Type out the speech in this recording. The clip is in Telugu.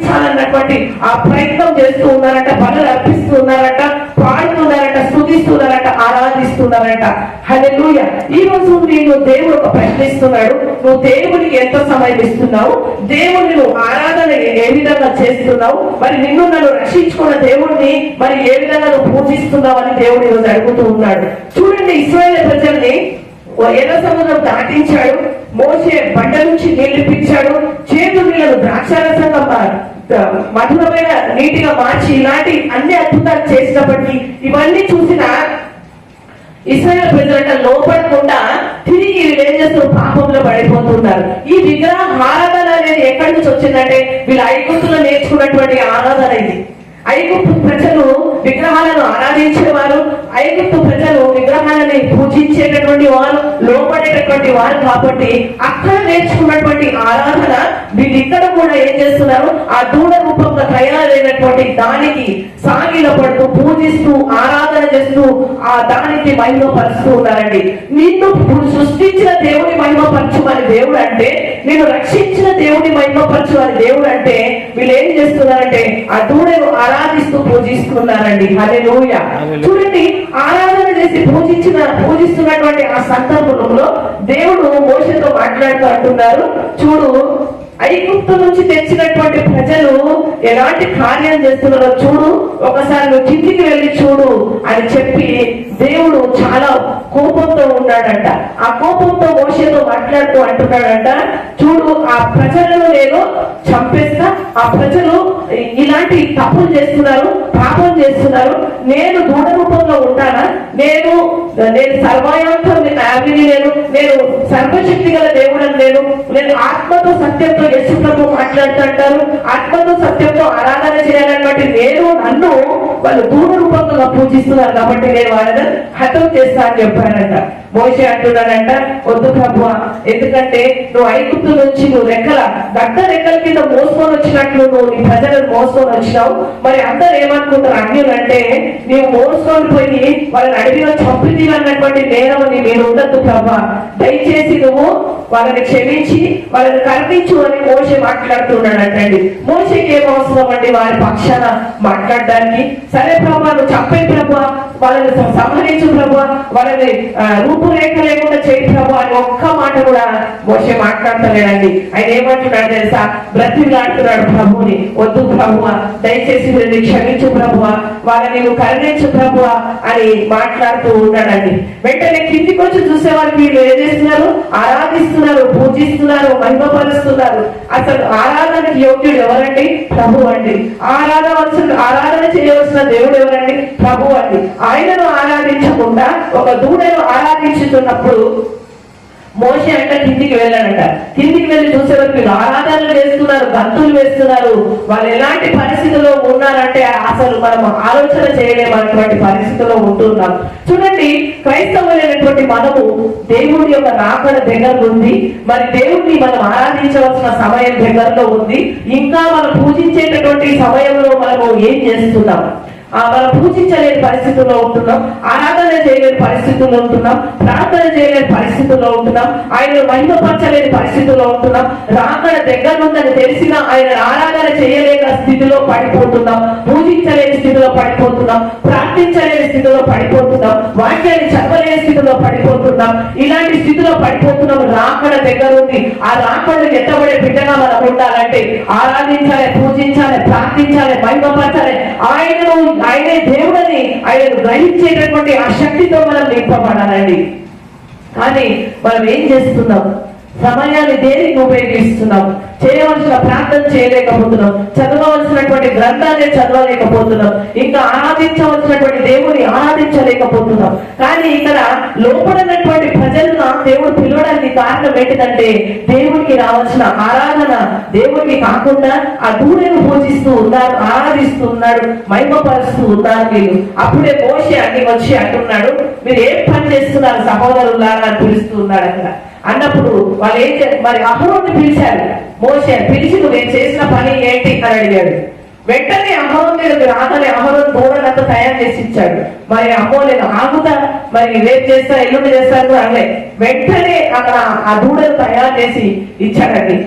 అన్నటువంటి ఆ ప్రయత్నం చేస్తూ ఉన్నారట బలు అర్పిస్తూ ఉన్నారట పాడుతున్నారట స్థుతిస్తున్నారట ఆరాధిస్తున్నారట. హల్లెలూయ. ఈ రోజు నేను దేవుడు ఒక ప్రశ్నిస్తున్నాడు నువ్వు దేవునికి ఎంత సమయం ఇస్తున్నావు? దేవుడిని నువ్వు ఆరాధన ఏ విధంగా చేస్తున్నావు? మరి నిన్ను నన్ను రక్షించుకున్న దేవుడిని మరి ఏ విధంగా నువ్వు పూజిస్తున్నావు అని దేవుడు ఈరోజు అడుగుతూ ఉన్నాడు. చూడండి ఇస్రాయేల్ ప్రజల్ని ఎర్ర సముద్రం దాటించాడు. మోసే బండ నుంచి నీళ్ళు మధురమైన నీటిగా మార్చి ఇలాంటి అన్ని అద్భుతాలు చేసినప్పటికీ ఇవన్నీ చూసిన ఇస్రాయల్ ప్రజలంట లోపడకుండా తిరిగి వీళ్ళు ఏం చేస్తారు? పాపంలో పడిపోతున్నారు. ఈ విగ్రహ ఆరాధన అనేది ఎక్కడి నుంచి వచ్చిందంటే వీళ్ళు ఐగుప్తులో నేర్చుకున్నటువంటి ఆరాధన ఇది. ఐగుప్తు ప్రజలు విగ్రహాలను ఆరాధించేవారు. ఐగుప్తు ప్రజలు విగ్రహాలని పూజించేటటువంటి వారు లోపడేటటువంటి వారు కాబట్టి అక్కడ నేర్చుకున్నటువంటి ఆరాధన వీళ్ళు ఇక్కడ కూడా ఏం చేస్తున్నారు? ఆ దూడ రూపంగా తయారైనటువంటి దానికి సాగిలపడుతూ పూజిస్తూ ఆరాధన చేస్తూ ఆ దానికి మహిమపరుస్తూ ఉన్నారండి. నిన్ను సృష్టించిన దేవుని మహిమపరచుమని దేవుడు అంటే నేను రక్షించిన దేవుని మహిమపరచుమని దేవుడు అంటే వీళ్ళు ఏం చేస్తున్నారంటే ఆ దూడను ఆరాధిస్తూ పూజిస్తున్నారండి. అదే చూడండి ఆరాధన చేసి పూజించిన పూజిస్తున్నటువంటి ఆ సందర్భంలో దేవుడు మోసతో మాట్లాడుతూ అంటున్నారు. చూడు ఐగుప్తు నుంచి తెచ్చినటువంటి ప్రజలు ఎలాంటి కార్యం చేస్తున్నారో చూడు. ఒకసారి నువ్వు కిందికి వెళ్ళి ఉన్నాడంట ఆ కోపంతో మోసతో మాట్లాడుతూ అంటున్నాడంట చూడు ఆ ప్రజలను నేను చంపేస్తా. ఆ ప్రజలు ఇలాంటి తప్పులు చేస్తున్నారు పాపం చేస్తున్నారు. నేను దూడ రూపంలో ఉంటానా? నేను నేను సర్వాయాంతం ఆవిని నేను నేను సర్వశక్తి గల దేవుడని నేను నేను ఆత్మతో సత్యంతో యేసు ప్రభు మాట్లాడుతుంటారు. ఆత్మతో సత్యంతో ఆరాధన చేయాలన్నమాట నేను నన్ను వాళ్ళు దూడ రూపంగా పూజిస్తున్నారు కాబట్టి నేను వాళ్ళని హతం చేస్తా అని చెప్పానంట మోసే అంటున్నాడంట వద్దు ప్రభు ఎందుకంటే నువ్వు ఐగుప్తు నుంచి నువ్వు రెక్కల దట్ట రెక్కల కింద మోసుకొని వచ్చినట్లు నువ్వు నీ ప్రజలను మోసుకొని వచ్చినావు. మరి అందరు ఏమనుకుంటారు? అన్యులు అంటే నీవు మోసుకొని పోయి వాళ్ళని అడిగిన చంపిది అన్నటువంటి నేరం నీ మీరు ఉండద్దు ప్రభా దయచేసి నువ్వు వాళ్ళని క్షమించి వాళ్ళని కరుణించు అని మోసే మాట్లాడుతున్నాడంటండి. మోసకి ఏం అవసరం అండి వారి పక్షాన మాట్లాడడానికి? సరే ప్రభా నువ్వు చెప్పే ప్రభా వాళ్ళని సంహరించు ప్రభా వాళ్ళని రూపురేఖ లేకుండా చేయి ప్రభా అని ఒక్క మాట కూడా మోసే మాట్లాడతలేడండి. ఆయన ఏమంటున్నాడు తెలుసా? బ్రతిలాడుతున్నాడు ప్రభుని వద్దు ప్రభువ దయచేసి వీరిని క్షమించు ప్రభువ వాళ్ళని నువ్వు కరుణించు ప్రభు అని మాట్లాడుతూ ఉన్నాడండి. వెంటనే కిందికి వచ్చి చూసే వారికి వీళ్ళు ఏం చేస్తున్నారు? ఆరాధిస్తున్నారు పూజిస్తున్నారు మహిమపరుస్తున్నారు. అసలు ఆరాధనకి యోగ్యుడు ఎవరండి? ప్రభు అండి. ఆరాధవలసిన ఆరాధన చేయవలసిన దేవుడు ఎవరండి? ప్రభు అండి. ఆయనను ఆరాధించకుండా ఒక దూడను ఆరాధించుతున్నప్పుడు మోసే అంట కిందికి వెళ్ళాడంట. కిందికి వెళ్ళి చూసే వరకు ఆరాధనలు వేస్తున్నారు భక్తులు వేస్తున్నారు. వాళ్ళు ఎలాంటి పరిస్థితిలో ఉన్నారంటే అసలు మనం ఆలోచన చేయలేమన్నటువంటి పరిస్థితిలో ఉంటున్నాం. చూడండి క్రైస్తవులైనటువంటి మనము దేవుడి యొక్క రాకడ దగ్గర ఉంది. మరి దేవుడిని మనం ఆరాధించవలసిన సమయం దగ్గరలో ఉంది. ఇంకా మనం పూజించేటటువంటి సమయంలో మనము ఏం చేస్తున్నాం? ఆ మనం పూజించలేని పరిస్థితుల్లో ఉంటున్నాం. ప్రార్థన చేయలేని పరిస్థితుల్లో ఉంటున్నాం ప్రార్థన చేయలేని పరిస్థితుల్లో ఉంటున్నాం ఆయన మహిమపరచలేని పరిస్థితుల్లో ఉంటున్నాం రాకడ దగ్గర ఉందని తెలిసినా ఆయన ఆరాధన చేయలేక స్థితిలో పడిపోతున్నాం. పూజించలేని స్థితిలో పడిపోతున్నాం ప్రార్థించలేని స్థితిలో పడిపోతున్నాం వాక్యాన్ని చదవలేని స్థితిలో పడిపోతున్నాం. ఇలాంటి స్థితిలో పడిపోతున్నాం రాకడ దగ్గర ఉంది ఆ రాకడను ఎత్తబడే బిడ్డగా మనం ఉండాలంటే ఆరాధించాలి పూజించాలి ప్రార్థించాలి మహిమపరచాలి. ఆయనను ఆయనే దేవుడని ఆయనను గ్రహించేటటువంటి ఆ శక్తితో మనం నింపబడాలండి. కానీ మనం ఏం చేస్తున్నాం? సమయాన్ని దేనికి ఉపయోగిస్తున్నాం చేయవలసిన ప్రార్థన చేయలేకపోతున్నాం చదవవలసినటువంటి గ్రంథాన్ని చదవలేకపోతున్నాం ఇంకా ఆరాధించవలసినటువంటి దేవుని ఆరాధించలేకపోతున్నాం కానీ ఇక్కడ లోపడినటువంటి ప్రజలను దేవుడు పిలవడానికి కారణం ఏంటిదంటే దేవునికి రావాల్సిన ఆరాధన దేవునికి కాకుండా ఆ దూడను పూజిస్తూ ఉన్నారు ఆరాధిస్తూ ఉన్నాడు మహిమపరుస్తూ ఉన్నారు వీళ్ళు. అప్పుడే మోసే అన్ని వచ్చి అంటున్నాడు మీరు ఏం పని చేస్తున్నారు సహోదరులారా? అని పిలుస్తూ ఉన్నాడు అక్కడ. అన్నప్పుడు వాళ్ళు ఏం చే- మరి అహరోని పిలిచారు. మోసే పిలిచి నువ్వు నేను చేసిన పని ఏంటి? అని అడిగాడు. వెంటనే అహరోన్ మీద రాగానే అహరోన్ దూడలంతా తయారు చేసి ఇచ్చాడు. మరి అమ్మో నేను ఆగుతా మరి రేపు చేస్తా ఎల్లుండి చేస్తాను అనలే వెంటనే అక్కడ ఆ దూడలు తయారు చేసి ఇచ్చాడండి.